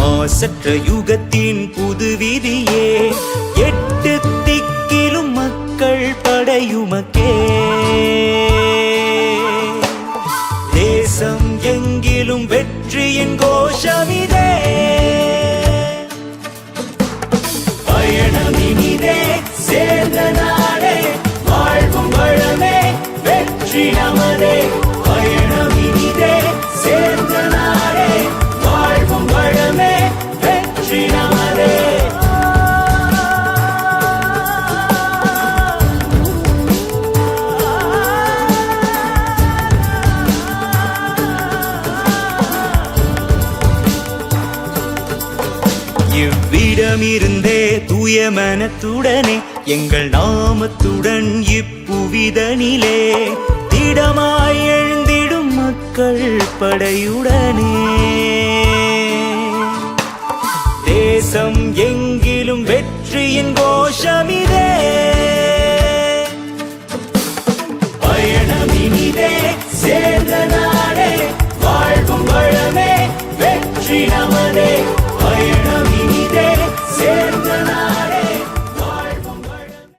மாசற்ற யுகத்தின் புது விதியே எட்டு திக்கிலும் மக்கள் படையுமக்கே. தேசம் எங்கிலும் வெற்றியின் கோஷமிதே. பயணமினிதே சேர்ந்த நாடே வாழ்வும் வளமே வெற்றி இவ்விடமிருந்தே தூய மனத்துடனே எங்கள் நாமத்துடன் இப்புவிதனிலே திடமாய் எழுந்திடும் மக்கள் படையுடனே. தேசம் எங்கிலும் வெற்றியின் கோஷமிதே.